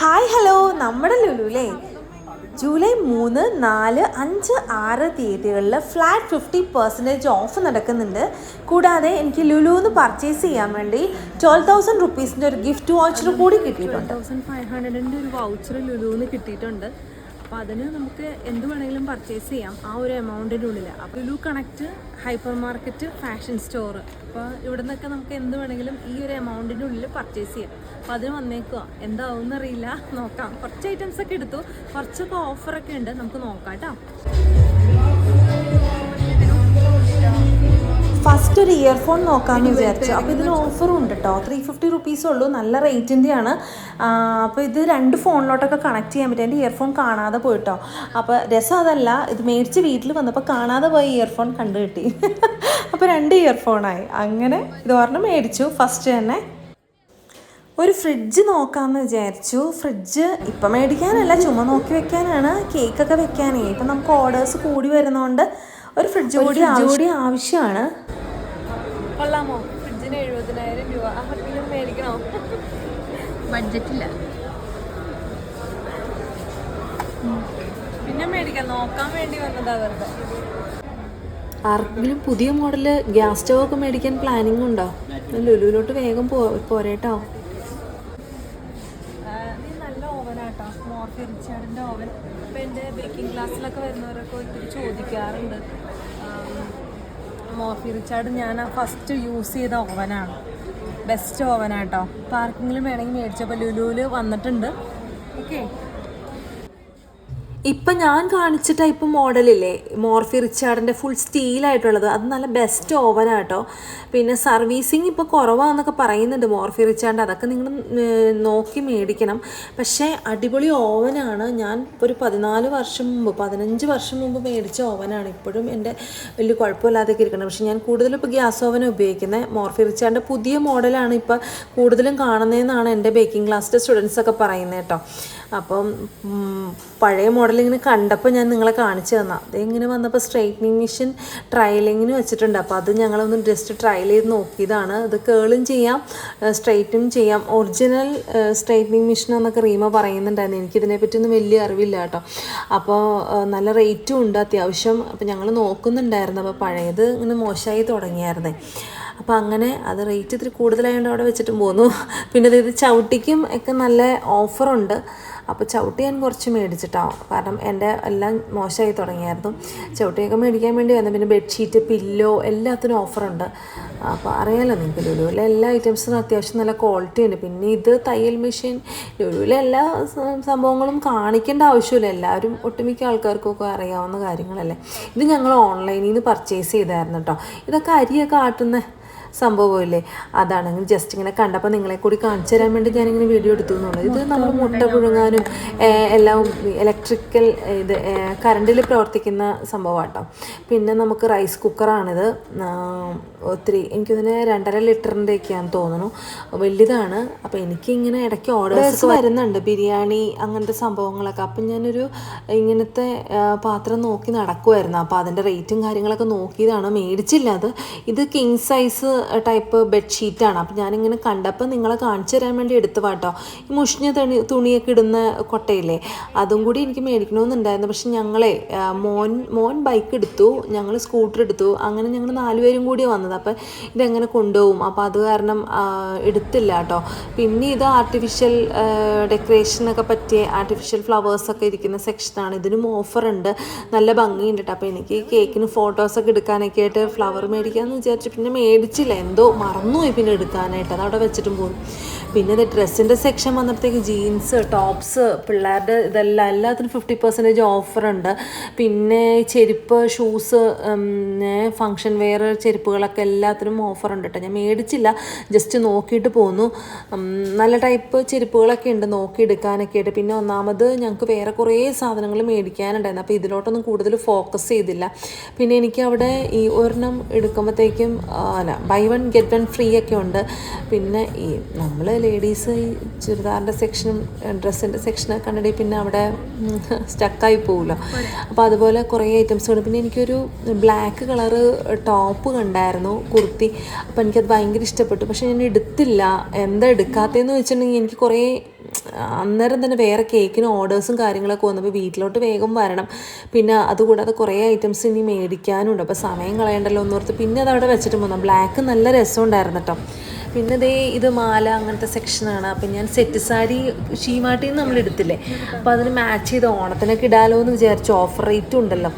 Hi hello നമ്മുടെ ലുലു അല്ലേ July മൂന്ന് നാല് അഞ്ച് ആറ് തീയതികളിൽ ഫ്ലാറ്റ് ഫിഫ്റ്റി പെർസെന്റേജ് ഓഫ് നടക്കുന്നുണ്ട്. കൂടാതെ എനിക്ക് ലുലുന്ന് പർച്ചേസ് ചെയ്യാൻ വേണ്ടി ട്വൽവ് തൗസൻഡ് റുപ്പീസിന്റെ ഒരു ഗിഫ്റ്റ് വൗച്ചർ കൂടി കിട്ടിയിട്ടുണ്ട്. തൗസൻഡ് ഫൈവ് ഹൺഡ്രഡിന്റെ ഒരു വൗച്ചർ ലുലുന്ന് കിട്ടിയിട്ടുണ്ട്. അപ്പോൾ അതിന് നമുക്ക് എന്ത് വേണമെങ്കിലും പർച്ചേസ് ചെയ്യാം. ആ ഒരു എമൗണ്ടിന്റെ ഉള്ളിൽ അപ്പോൾ Lulu connect hyper market fashion store അപ്പോൾ ഇവിടെ നിന്നൊക്കെ നമുക്ക് എന്ത് വേണമെങ്കിലും ഈ ഒരു എമൗണ്ടിന്റെ ഉള്ളിൽ പർച്ചേസ് ചെയ്യാം. അപ്പോൾ അതിന് വന്നേക്കുക എന്താവും എന്നറിയില്ല. നോക്കാം. കുറച്ച് ഐറ്റംസ് ഒക്കെ എടുത്തു. കുറച്ചൊക്കെ ഓഫറൊക്കെ ഉണ്ട്. നമുക്ക് നോക്കാം കേട്ടോ. ഫസ്റ്റ് ഒരു ഇയർഫോൺ നോക്കാമെന്ന് വിചാരിച്ചു. അപ്പോൾ ഇതിന് ഓഫറും ഉണ്ട് കേട്ടോ ത്രീ ഫിഫ്റ്റി റുപ്പീസേ ഉള്ളൂ. നല്ല റേറ്റിന്റെയാണ് അപ്പോൾ ഇത് രണ്ട് ഫോണിലോട്ടൊക്കെ കണക്ട് ചെയ്യാൻ പറ്റും. എന്റെ ഇയർഫോൺ കാണാതെ പോയിട്ടോ അപ്പോൾ രസം അതല്ല ഇത് മേടിച്ച് വീട്ടിൽ വന്നപ്പോൾ കാണാതെ പോയ ഇയർഫോൺ കണ്ടു കിട്ടി. അപ്പോൾ രണ്ട് ഇയർഫോണായി അങ്ങനെ ഇത് ഒരെണ്ണം മേടിച്ചു. ഫസ്റ്റ് തന്നെ. ഒരു ഫ്രിഡ്ജ് നോക്കാമെന്ന് വിചാരിച്ചു. ഫ്രിഡ്ജ് ഇപ്പം മേടിക്കാനല്ല ചുമ നോക്കി വെക്കാനാണ്. കേക്കൊക്കെ വെക്കാനേ. ഇപ്പം നമുക്ക് ഓർഡേഴ്സ് കൂടി വരുന്നതുകൊണ്ട് ഒരു ഫ്രിഡ്ജ് കൂടി കൂടി ആവശ്യമാണ്. കൊള്ളാമോ? ഫ്രിഡ്ജിന് എഴുപതിനായിരം രൂപ. ആ പിന്നെ മേടിക്കണോ? ബഡ്ജറ്റില്ല. പിന്നെ മേടിക്കാം. നോക്കാൻ വേണ്ടി വന്നതാ വെറുതെ. ആർക്കെങ്കിലും പുതിയ മോഡൽ ഗ്യാസ് സ്റ്റവ് ഒക്കെ മേടിക്കാൻ പ്ലാനിങ് ഉണ്ടോ? ലുലുവിലോട്ട് വേഗം പോ പോരേട്ടോ. നല്ല ഓവനാട്ടോ. മോർഫി റിച്ചാർഡിന്റെ ഓവൻ. ഇപ്പം എന്റെ ബേക്കിംഗ് ക്ലാസ്സിലൊക്കെ വരുന്നവരൊക്കെ ഒത്തിരി ചോദിക്കാറുണ്ട്. മോർഫി റിച്ചാർഡ് ഞാൻ ഫസ്റ്റ് യൂസ് ചെയ്ത ഓവനാണ് ബെസ്റ്റ് ഓവനാട്ടോ പാർക്കിങ്ങിൽ വേണമെങ്കിൽ മേടിച്ചപ്പോൾ ലുലുവിൽ വന്നിട്ടുണ്ട്. ഓക്കെ ഇപ്പം ഞാൻ കാണിച്ച ടൈപ്പ് മോഡലില്ലേ? മോർഫി റിച്ചാർഡിന്റെ ഫുൾ സ്റ്റീലായിട്ടുള്ളത് അത് നല്ല ബെസ്റ്റ് ഓവനാട്ടോ പിന്നെ സർവീസിങ് ഇപ്പോൾ കുറവാന്നൊക്കെ പറയുന്നുണ്ട് മോർഫി റിച്ചാർഡ്. അതൊക്കെ നിങ്ങൾ നോക്കി മേടിക്കണം. പക്ഷേ അടിപൊളി ഓവനാണ് ഞാൻ ഒരു പതിനാല് വർഷം മുമ്പ് പതിനഞ്ച് വർഷം മുമ്പ് മേടിച്ച ഓവനാണ് ഇപ്പോഴും എന്റെ വലിയ കുഴപ്പമില്ലാതൊക്കെ ഇരിക്കണം. പക്ഷേ ഞാൻ കൂടുതലും ഇപ്പോൾ ഗ്യാസ് ഓവൻ ഉപയോഗിക്കുന്നത് മോർഫി റിച്ചാർഡിന്റെ പുതിയ മോഡലാണ് ഇപ്പോൾ കൂടുതലും കാണുന്നതെന്നാണ് എന്റെ ബേക്കിംഗ് ക്ലാസ്സിലെ സ്റ്റുഡൻസ് ഒക്കെ പറയുന്നത് കേട്ടോ. അപ്പം പഴയ മോഡൽ ഇങ്ങനെ കണ്ടപ്പോൾ ഞാൻ നിങ്ങളെ കാണിച്ചു തന്നാ. ഇങ്ങനെ വന്നപ്പോൾ സ്ട്രൈറ്റനിങ് മെഷീൻ ട്രയലിങ്ങിന് വെച്ചിട്ടുണ്ട്. അപ്പോൾ അത് ഞങ്ങളൊന്ന് ജസ്റ്റ് ട്രയൽ ചെയ്ത് നോക്കിയതാണ്. ഇത് കേളും ചെയ്യാം സ്ട്രൈറ്റും ചെയ്യാം. ഒറിജിനൽ സ്ട്രൈറ്റനിങ് മെഷീൻ എന്നൊക്കെ റീമ പറയുന്നുണ്ടായിരുന്നു. എനിക്കിതിനെപ്പറ്റി ഒന്നും വലിയ അറിവില്ല കേട്ടോ. അപ്പോൾ നല്ല റേറ്റും ഉണ്ട് അത്യാവശ്യം. അപ്പോൾ ഞങ്ങൾ നോക്കുന്നുണ്ടായിരുന്നു. അപ്പോൾ പഴയത് ഇങ്ങനെ മോശമായി തുടങ്ങിയായിരുന്നേ. അപ്പോൾ അങ്ങനെ അത് റേറ്റ് ഇത്തിരി കൂടുതലായതുകൊണ്ട് അവിടെ വെച്ചിട്ടും പോന്നു. പിന്നെ ഇത് ചവിട്ടിക്കും ഒക്കെ നല്ല ഓഫറുണ്ട് അപ്പോൾ ചവിട്ടി ഞാൻ കുറച്ച് മേടിച്ചിട്ടോ. കാരണം എന്റെ എല്ലാം മോശമായി തുടങ്ങിയായിരുന്നു. ചവിട്ടിയൊക്കെ മേടിക്കാൻ വേണ്ടി വന്നു പിന്നെ ബെഡ്ഷീറ്റ് പില്ലോ എല്ലാത്തിനും ഓഫറുണ്ട് അപ്പോൾ അറിയാലോ നിങ്ങൾക്ക് ലുലുവിലെ എല്ലാ ഐറ്റംസും അത്യാവശ്യം നല്ല ക്വാളിറ്റി ഉണ്ട്. പിന്നെ ഇത് തയ്യൽ മെഷീൻ ലുലുവിലെ എല്ലാ സംഭവങ്ങളും കാണിക്കേണ്ട ആവശ്യമില്ല. എല്ലാവരും ഒട്ടുമിക്ക ആൾക്കാർക്കൊക്കെ അറിയാവുന്ന കാര്യങ്ങളല്ലേ. ഇത് ഞങ്ങൾ ഓൺലൈനിൽ നിന്ന് പർച്ചേസ് ചെയ്തായിരുന്നു കേട്ടോ ഇതൊക്കെ അരിയൊക്കെ ആട്ടുന്ന സംഭവമില്ലേ? അതാണെങ്കിൽ ജസ്റ്റ് ഇങ്ങനെ കണ്ടപ്പോൾ നിങ്ങളെ കൂടി കാണിച്ചു തരാൻ വേണ്ടി ഞാനിങ്ങനെ വീഡിയോ എടുത്തു എന്നുള്ളത് ഇത് നമ്മൾ മുട്ട പുഴുങ്ങാനും എല്ലാം ഇലക്ട്രിക്കൽ ഇത് കറണ്ടിൽ പ്രവർത്തിക്കുന്ന സംഭവമാട്ടോ. പിന്നെ നമുക്ക് റൈസ് കുക്കറാണിത് ഒത്തിരി എനിക്കിതിന് രണ്ടര ലിറ്ററിന്റെയൊക്കെയാണെന്ന് തോന്നുന്നു. വലുതാണ്. അപ്പോൾ എനിക്കിങ്ങനെ ഇടയ്ക്ക് ഓർഡേഴ്സ് വരുന്നുണ്ട്. ബിരിയാണി അങ്ങനത്തെ സംഭവങ്ങളൊക്കെ. അപ്പം ഞാനൊരു ഇങ്ങനത്തെ പാത്രം നോക്കി നടക്കുമായിരുന്നു അപ്പോൾ അതിന്റെ റേറ്റും കാര്യങ്ങളൊക്കെ നോക്കിയതാണ്. മേടിച്ചില്ല അത്. ഇത് കിങ് സൈസ് ടൈപ്പ് ബെഡ്ഷീറ്റാണ്. അപ്പോൾ ഞാനിങ്ങനെ കണ്ടപ്പോൾ നിങ്ങളെ കാണിച്ചു തരാൻ വേണ്ടി എടുത്തു വാട്ടോ ഈ മുഷിഞ്ഞ തുണി തുണിയൊക്കെ ഇടുന്ന കൊട്ടയില്ലേ? അതും കൂടി എനിക്ക് മേടിക്കണമെന്നുണ്ടായിരുന്നു. പക്ഷെ ഞങ്ങളെ മോൻ മോൻ ബൈക്ക് എടുത്തു. ഞങ്ങൾ സ്കൂട്ടർ എടുത്തു. അങ്ങനെ ഞങ്ങൾ നാലുപേരും കൂടി വന്നത്. അപ്പോൾ ഇതെങ്ങനെ കൊണ്ടുപോകും? അപ്പോൾ അത് കാരണം എടുത്തില്ല കേട്ടോ പിന്നെ ഇത് ആർട്ടിഫിഷ്യൽ ഡെക്കറേഷനൊക്കെ പറ്റിയ ആർട്ടിഫിഷ്യൽ ഫ്ലവേഴ്സൊക്കെ ഇരിക്കുന്ന സെക്ഷനാണ് ഇതിനും ഓഫറുണ്ട് നല്ല ഭംഗിയുണ്ട് കേട്ടോ അപ്പോൾ എനിക്ക് കേക്കിന് ഫോട്ടോസൊക്കെ എടുക്കാനൊക്കെ ആയിട്ട് ഫ്ലവർ മേടിക്കാമെന്ന് വിചാരിച്ചു. പിന്നെ മേടിച്ചില്ല. എന്തോ മറന്നുപോയി പിന്നെ എടുക്കാനായിട്ട്. അത് അവിടെ വെച്ചിട്ടും പോകും പിന്നെ ഇത് ഡ്രസ്സിന്റെ സെക്ഷൻ വന്നപ്പോഴത്തേക്ക് ജീൻസ് ടോപ്സ് പിള്ളേരുടെ ഇതെല്ലാം എല്ലാത്തിനും ഫിഫ്റ്റി പെർസെന്റേജ് ഓഫറുണ്ട് പിന്നെ ചെരുപ്പ് ഷൂസ് ഫങ്ഷൻ വെയർ ചെരുപ്പുകളൊക്കെ എല്ലാത്തിനും ഓഫറുണ്ട് കേട്ടോ. ഞാൻ മേടിച്ചില്ല ജസ്റ്റ് നോക്കിയിട്ട് പോന്നു. നല്ല ടൈപ്പ് ചെരുപ്പുകളൊക്കെ ഉണ്ട് നോക്കി എടുക്കാനൊക്കെ ആയിട്ട്. പിന്നെ ഒന്നാമത് ഞങ്ങൾക്ക് വേറെ കുറേ സാധനങ്ങൾ മേടിക്കാനുണ്ടായിരുന്നു. അപ്പോൾ ഇതിലോട്ടൊന്നും കൂടുതൽ ഫോക്കസ് ചെയ്തില്ല. പിന്നെ എനിക്ക് അവിടെ ഈ ഒരെണ്ണം എടുക്കുമ്പോഴത്തേക്കും അല്ല buy one get one free ഒക്കെ ഉണ്ട്. പിന്നെ ഈ നമ്മൾ ലേഡീസ് ഈ ചുരിദാറിന്റെ സെക്ഷനും ഡ്രസ്സിന്റെ സെക്ഷനൊക്കെ കണ്ടിട്ട് പിന്നെ അവിടെ സ്റ്റക്കായി പോകുമല്ലോ അപ്പോൾ അതുപോലെ കുറേ ഐറ്റംസ് ഉണ്ട് പിന്നെ എനിക്കൊരു ബ്ലാക്ക് കളറ് ടോപ്പ് കണ്ടായിരുന്നു കുർത്തി. അപ്പോൾ എനിക്കത് ഭയങ്കര ഇഷ്ടപ്പെട്ടു. പക്ഷേ ഞാൻ എടുത്തില്ല. എന്താ എടുക്കാത്തതെന്ന് വെച്ചിട്ടുണ്ടെങ്കിൽ എനിക്ക് കുറേ അന്നേരം തന്നെ വേറെ കേക്കിന് ഓർഡേഴ്സും കാര്യങ്ങളൊക്കെ വന്നപ്പോൾ വീട്ടിലോട്ട് വേഗം വരണം. പിന്നെ അതുകൂടാതെ കുറേ ഐറ്റംസ് ഇനി മേടിക്കാനുണ്ട്. അപ്പോൾ സമയം കളയണ്ടല്ലോ എന്നോർത്ത് പിന്നെ അത് അവിടെ വെച്ചിട്ട് പോന്നു. ബ്ലാക്ക് നല്ല രസമുണ്ടായിരുന്നു കേട്ടോ. പിന്നെ ദേ ഇത് മാല അങ്ങനത്തെ സെക്ഷനാണ് അപ്പം ഞാൻ സെറ്റ് സാരി ഷീമാട്ടിൽ നിന്ന് നമ്മൾ എടുത്തില്ലേ? അപ്പോൾ അതിന് മാച്ച് ചെയ്ത് ഓണത്തിനൊക്കെ ഇടാലോ എന്ന് വിചാരിച്ചു ഓഫർ റേറ്റും ഉണ്ടല്ലോ.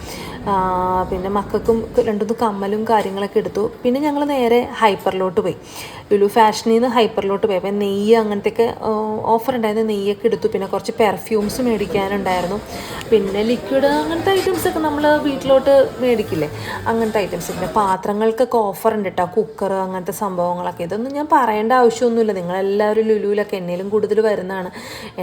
പിന്നെ മക്കൾക്കും രണ്ടു കമ്മലും കാര്യങ്ങളൊക്കെ എടുത്തു. പിന്നെ ഞങ്ങൾ നേരെ ഹൈപ്പറിലോട്ട് പോയി. ലുലു ഫാഷനിൽ നിന്ന് ഹൈപ്പറിലോട്ട് പോയി. അപ്പം നെയ്യ് അങ്ങനത്തെയൊക്കെ ഓഫർ ഉണ്ടായിരുന്നു. നെയ്യൊക്കെ എടുത്തു. പിന്നെ കുറച്ച് പെർഫ്യൂംസ് മേടിക്കാനുണ്ടായിരുന്നു. പിന്നെ ലിക്വിഡ് അങ്ങനത്തെ ഐറ്റംസൊക്കെ നമ്മൾ വീട്ടിലോട്ട് മേടിക്കില്ലേ? അങ്ങനത്തെ ഐറ്റംസ് പിന്നെ പാത്രങ്ങൾക്കൊക്കെ ഓഫർ ഉണ്ട് കേട്ടോ കുക്കർ അങ്ങനത്തെ സംഭവങ്ങളൊക്കെ. ഇതൊന്നും ഞാൻ പറയേണ്ട ആവശ്യമൊന്നുമില്ല. നിങ്ങളെല്ലാവരും ലുലുവിലൊക്കെ എന്നേലും കൂടുതൽ വരുന്നതാണ്.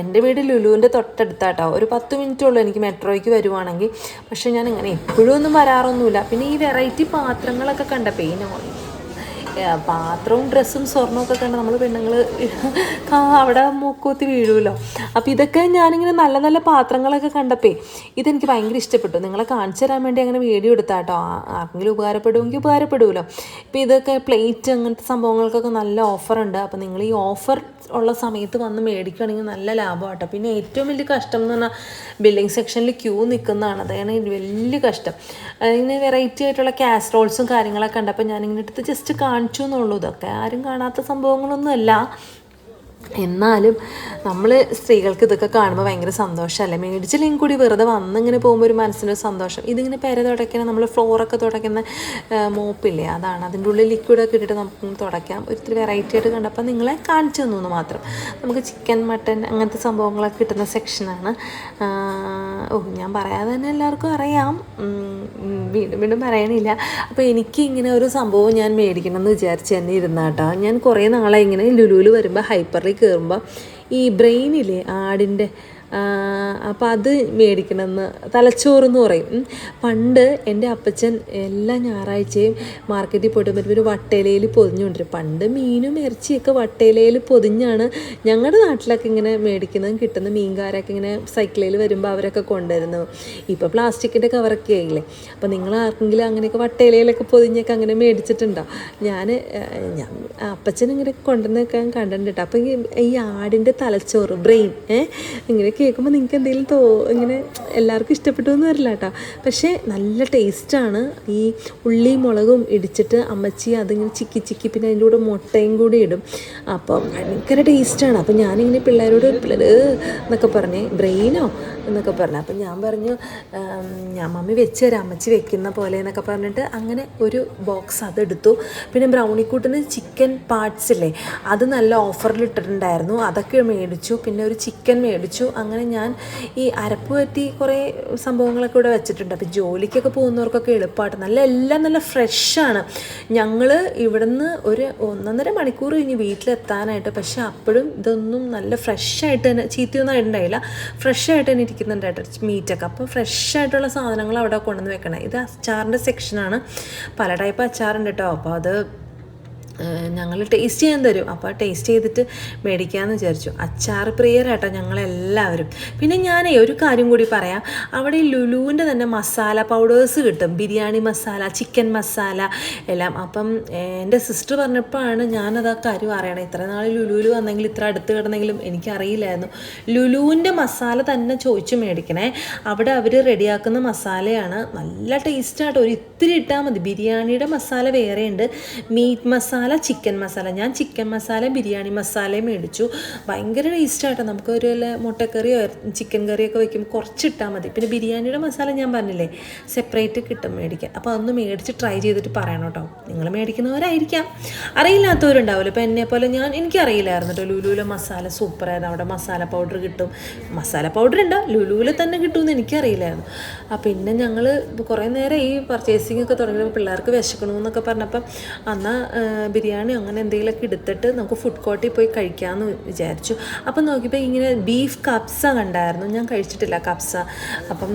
എന്റെ വീട് ലുലുവിന്റെ തൊട്ടടുത്താട്ടോ ഒരു പത്ത് മിനിറ്റ് ഉള്ളൂ എനിക്ക് മെട്രോയ്ക്ക് വരുവാണെങ്കിൽ. പക്ഷേ ഞാൻ ഇങ്ങനെ എപ്പോഴും ഒന്നും വരാറൊന്നുമില്ല. പിന്നെ ഈ വെറൈറ്റി പാത്രങ്ങളൊക്കെ കണ്ടപ്പോൾ ഈ നോ- ഏ, പാത്രവും ഡ്രസ്സും സ്വർണമൊക്കെ കണ്ട് നമ്മൾ പെണ്ണുങ്ങൾ അവിടെ മൂക്കൂത്തി വീഴുമല്ലോ അപ്പോൾ ഇതൊക്കെ ഞാനിങ്ങനെ നല്ല നല്ല പാത്രങ്ങളൊക്കെ കണ്ടപ്പോൾ ഇതെനിക്ക് ഭയങ്കര ഇഷ്ടപ്പെട്ടു. നിങ്ങളെ കാണിച്ചു തരാൻ വേണ്ടി അങ്ങനെ വീഡിയോ എടുത്താട്ടോ. കേട്ടോ ആർക്കെങ്കിലും ഉപകാരപ്പെടുമെങ്കിൽ ഉപകാരപ്പെടുമല്ലോ ഇപ്പോൾ ഇതൊക്കെ പ്ലേറ്റ് അങ്ങനത്തെ സംഭവങ്ങൾക്കൊക്കെ നല്ല ഓഫറുണ്ട്. അപ്പോൾ നിങ്ങൾ ഈ ഓഫർ ഉള്ള സമയത്ത് വന്ന് മേടിക്കുകയാണെങ്കിൽ നല്ല ലാഭമാട്ടോ. പിന്നെ ഏറ്റവും വലിയ കഷ്ടം എന്ന് പറഞ്ഞാൽ ബില്ലിംഗ് സെക്ഷനിൽ ക്യൂ നിൽക്കുന്നതാണ് അതാണ് വലിയ കഷ്ടം. ഇങ്ങനെ വെറൈറ്റി ആയിട്ടുള്ള കാസ്ട്രോൾസും കാര്യങ്ങളൊക്കെ ഉണ്ട് അപ്പോൾ ഞാനിങ്ങനെ എടുത്ത് ജസ്റ്റ് കാണിച്ചു എന്നുള്ളൂ. ഇതൊക്കെ ആരും കാണാത്ത സംഭവങ്ങളൊന്നുമല്ല. എന്നാലും നമ്മൾ സ്ത്രീകൾക്ക് ഇതൊക്കെ കാണുമ്പോൾ ഭയങ്കര സന്തോഷമല്ലേ? മേടിച്ചില്ലെങ്കിൽ കൂടി വെറുതെ വന്നിങ്ങനെ പോകുമ്പോൾ ഒരു മനസ്സിനൊരു സന്തോഷം. ഇതിങ്ങനെ പെര തുടയ്ക്കുന്ന നമ്മൾ ഫ്ലോറൊക്കെ തുടയ്ക്കുന്ന മോപ്പില്ലേ? അതാണ്. അതിന്റെ ഉള്ളിൽ ലിക്വിഡൊക്കെ ഇട്ടിട്ട് നമുക്ക് തുടയ്ക്കാം. ഒത്തിരി വെറൈറ്റി ആയിട്ട് കണ്ടപ്പോൾ നിങ്ങളെ കാണിച്ചു തന്നു മാത്രം. നമുക്ക് ചിക്കൻ മട്ടൻ അങ്ങനത്തെ സംഭവങ്ങളൊക്കെ കിട്ടുന്ന സെക്ഷനാണ് ഓ ഞാൻ പറയാതെ തന്നെ എല്ലാവർക്കും അറിയാം. വീണ്ടും വീണ്ടും പറയണില്ല. അപ്പോൾ എനിക്ക് ഇങ്ങനെ ഒരു സംഭവം ഞാൻ മേടിക്കണം എന്ന് വിചാരിച്ച് തന്നെ ഇരുന്നാട്ടോ ഞാൻ കുറേ നാളെ ഇങ്ങനെ ലുലുവിൽ വരുമ്പോൾ ഹൈപ്പറിൽ കയറുമ്പോൾ ഈ ബ്രെയിനിലെ ആടിന്റെ അപ്പോൾ അത് മേടിക്കണമെന്ന് തലച്ചോറെന്ന് പറയും. പണ്ട് എന്റെ അപ്പച്ചൻ എല്ലാ ഞായറാഴ്ചയും മാർക്കറ്റിൽ പോയിട്ട് വരുമ്പോൾ ഒരു വട്ടയിലയിൽ പൊതിഞ്ഞുകൊണ്ടിരും പണ്ട് മീനും ഇറച്ചിയൊക്കെ വട്ടയിലയിൽ പൊതിഞ്ഞാണ് ഞങ്ങളുടെ നാട്ടിലൊക്കെ ഇങ്ങനെ മേടിക്കുന്നതും കിട്ടുന്ന മീൻകാരൊക്കെ ഇങ്ങനെ സൈക്കിളിൽ വരുമ്പോൾ അവരൊക്കെ കൊണ്ടുവരുന്നത്. ഇപ്പോൾ പ്ലാസ്റ്റിക്കിന്റെ കവറൊക്കെ ആയില്ലേ? അപ്പോൾ നിങ്ങൾ ആർക്കെങ്കിലും അങ്ങനെയൊക്കെ വട്ടയിലയിലൊക്കെ പൊതിഞ്ഞൊക്കെ അങ്ങനെ മേടിച്ചിട്ടുണ്ടോ? ഞാൻ ഞാൻ അപ്പച്ചൻ ഇങ്ങനെ കൊണ്ടുവന്നൊക്കെ കണ്ടിട്ടുണ്ട് അപ്പോൾ ഈ ആടിന്റെ തലച്ചോറ് ബ്രെയിൻ ഇങ്ങനെ കേൾക്കുമ്പോൾ നിങ്ങൾക്ക് എന്തെങ്കിലും തോ ഇങ്ങനെ എല്ലാവർക്കും ഇഷ്ടപ്പെട്ടു എന്ന് വരില്ല കേട്ടോ പക്ഷേ നല്ല ടേസ്റ്റാണ്. ഈ ഉള്ളിയും മുളകും ഇടിച്ചിട്ട് അമ്മച്ചി അതിങ്ങനെ ചിക്കി ചിക്കി പിന്നെ അതിന്റെ കൂടെ മുട്ടയും കൂടി ഇടും. അപ്പം ഭയങ്കര ടേസ്റ്റാണ്. അപ്പം ഞാനിങ്ങനെ പിള്ളേരോട് പിള്ളേർ എന്നൊക്കെ പറഞ്ഞേ ബ്രെയിനോ? എന്നൊക്കെ പറഞ്ഞു. അപ്പം ഞാൻ പറഞ്ഞു ഞാൻ മമ്മി വെച്ച് തരാം. അമ്മച്ചി വെക്കുന്ന പോലെ എന്നൊക്കെ പറഞ്ഞിട്ട് അങ്ങനെ ഒരു ബോക്സ് അതെടുത്തു. പിന്നെ ബ്രൗണിക്കൂട്ടിന് ചിക്കൻ പാർട്സ് ഇല്ലേ അത് നല്ല ഓഫറിൽ ഇട്ടിട്ടുണ്ടായിരുന്നു അതൊക്കെ മേടിച്ചു. പിന്നെ ഒരു ചിക്കൻ മേടിച്ചു. അങ്ങനെ ഞാൻ ഈ അരപ്പ് പറ്റി കുറേ സംഭവങ്ങളൊക്കെ ഇവിടെ വെച്ചിട്ടുണ്ട്. അപ്പോൾ ജോലിക്കൊക്കെ പോകുന്നവർക്കൊക്കെ എളുപ്പമായിട്ട് നല്ല എല്ലാം നല്ല ഫ്രഷാണ് ഞങ്ങൾ ഇവിടുന്ന് ഒരു ഒന്നൊന്നര മണിക്കൂർ കഴിഞ്ഞ് വീട്ടിലെത്താനായിട്ട്. പക്ഷെ അപ്പോഴും ഇതൊന്നും നല്ല ഫ്രഷായിട്ട് തന്നെ ചീത്തയൊന്നും ആയിട്ടുണ്ടായില്ല. ഫ്രഷായിട്ട് തന്നെ ഇരിക്കുന്നുണ്ട് കേട്ടോ മീറ്റൊക്കെ അപ്പോൾ ഫ്രഷായിട്ടുള്ള സാധനങ്ങൾ അവിടെ കൊണ്ടുവന്ന് വെക്കണം. ഇത് അച്ചാറിന്റെ സെക്ഷനാണ് പല ടൈപ്പ് അച്ചാറുണ്ട് കേട്ടോ. അപ്പോൾ അത് ഞങ്ങൾ ടേസ്റ്റ് ചെയ്യാൻ തരും. അപ്പോൾ ടേസ്റ്റ് ചെയ്തിട്ട് മേടിക്കാമെന്ന് വിചാരിച്ചു. അച്ചാർ പ്രിയരാട്ടോ ഞങ്ങളെല്ലാവരും. പിന്നെ ഞാനേ ഒരു കാര്യം കൂടി പറയാം. അവിടെ ലുലുവിന്റെ തന്നെ മസാല പൗഡേഴ്സ് കിട്ടും. ബിരിയാണി മസാല ചിക്കൻ മസാല എല്ലാം. അപ്പം എന്റെ സിസ്റ്റർ പറഞ്ഞപ്പോഴാണ് ഞാനത് ആ കാര്യം അറിയണം. ഇത്ര നാൾ ലുലുവിൽ വന്നെങ്കിൽ ഇത്ര അടുത്ത് കിടന്നെങ്കിലും എനിക്കറിയില്ലായിരുന്നു. ലുലുവിന്റെ മസാല തന്നെ ചോദിച്ച് മേടിക്കണേ. അവിടെ അവർ റെഡിയാക്കുന്ന മസാലയാണ്. നല്ല ടേസ്റ്റാട്ടോ ഒരു ഇത്തിരി ഇട്ടാൽ മതി. ബിരിയാണിയുടെ മസാല വേറെയുണ്ട്. Meat masala chicken masala. ഞാൻ ചിക്കൻ മസാല ബിരിയാണി മസാലയും മേടിച്ചു. ഭയങ്കര ടേസ്റ്റായിട്ടോ നമുക്കൊരു വല്ല മുട്ടക്കറിയോ ചിക്കൻ കറിയൊക്കെ വയ്ക്കുമ്പോൾ കുറച്ചിട്ടാൽ മതി. പിന്നെ ബിരിയാണിയുടെ മസാല ഞാൻ പറഞ്ഞില്ലേ സെപ്പറേറ്റ് കിട്ടും മേടിക്കാൻ. അപ്പോൾ അതൊന്ന് മേടിച്ച് ട്രൈ ചെയ്തിട്ട് പറയണം കേട്ടോ. നിങ്ങൾ മേടിക്കുന്നവരായിരിക്കാം. അറിയില്ലാത്തവരുണ്ടാവില്ല ഇപ്പോൾ എന്നെ പോലെ ഞാൻ എനിക്കറിയില്ലായിരുന്നു കേട്ടോ. ലുലുവിലെ മസാല സൂപ്പറായിരുന്നു അവിടെ മസാല പൗഡർ കിട്ടും. മസാല പൗഡർ ഉണ്ട്? ലുലുവിൽ തന്നെ കിട്ടുമെന്ന് എനിക്കറിയില്ലായിരുന്നു. ആ പിന്നെ ഞങ്ങൾ കുറേ നേരം ഈ പർച്ചേസിംഗ് ഒക്കെ തുടങ്ങിയപ്പോൾ പിള്ളേർക്ക് വിശക്കണമെന്നൊക്കെ പറഞ്ഞപ്പം എന്നാൽ ബിരിയാണി അങ്ങനെ എന്തെങ്കിലുമൊക്കെ എടുത്തിട്ട് നമുക്ക് ഫുഡ് കോർട്ടിൽ പോയി കഴിക്കാമെന്ന് വിചാരിച്ചു. അപ്പം നോക്കിയപ്പോൾ ഇങ്ങനെ ബീഫ് കപ്സ കണ്ടായിരുന്നു. ഞാൻ കഴിച്ചിട്ടില്ല കപ്സ അപ്പം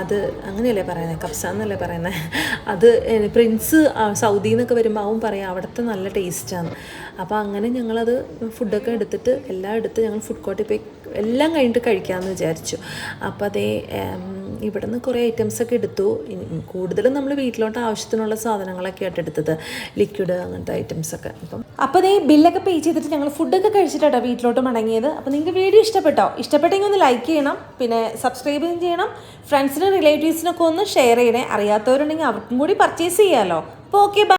അത് അങ്ങനെയല്ലേ പറയുന്നത് കപ്സ എന്നല്ലേ പറയുന്നത് അത് പ്രിൻസ് സൗദിയിൽ നിന്നൊക്കെ വരുമ്പോൾ അവൻ പറയാം അവിടുത്തെ നല്ല ടേസ്റ്റാണ് അപ്പോൾ അങ്ങനെ ഞങ്ങളത് ഫുഡൊക്കെ എടുത്തിട്ട് എല്ലാം എടുത്ത് ഞങ്ങൾ ഫുഡ് കോർട്ടിൽ പോയി എല്ലാം കഴിഞ്ഞിട്ട് കഴിക്കാമെന്ന് വിചാരിച്ചു. അപ്പോൾ അതേ ഇവിടെ നിന്ന് കുറേ ഐറ്റംസൊക്കെ എടുത്തു. കൂടുതലും നമ്മൾ വീട്ടിലോട്ട് ആവശ്യത്തിനുള്ള സാധനങ്ങളൊക്കെ ആയിട്ട് എടുത്തത്. ലിക്വിഡ് അങ്ങനത്തെ ഐറ്റംസൊക്കെ അപ്പം അപ്പോൾ അതേ ബില്ലൊക്കെ പേ ചെയ്തിട്ട് ഞങ്ങൾ ഫുഡൊക്കെ കഴിച്ചിട്ടാണ് വീട്ടിലോട്ട് മടങ്ങിയത്. അപ്പോൾ നിങ്ങൾക്ക് വീഡിയോ ഇഷ്ടപ്പെട്ടോ? ഇഷ്ടപ്പെട്ടെങ്കിൽ ഒന്ന് ലൈക്ക് ചെയ്യണം. പിന്നെ സബ്സ്ക്രൈബും ചെയ്യണം. ഫ്രണ്ട്സിനും റിലേറ്റീവ്സിനൊക്കെ ഒന്ന് ഷെയർ ചെയ്യണേ. അറിയാത്തവരുണ്ടെങ്കിൽ അവർക്കും കൂടി പർച്ചേസ് ചെയ്യാമല്ലോ അപ്പോൾ ഓക്കെ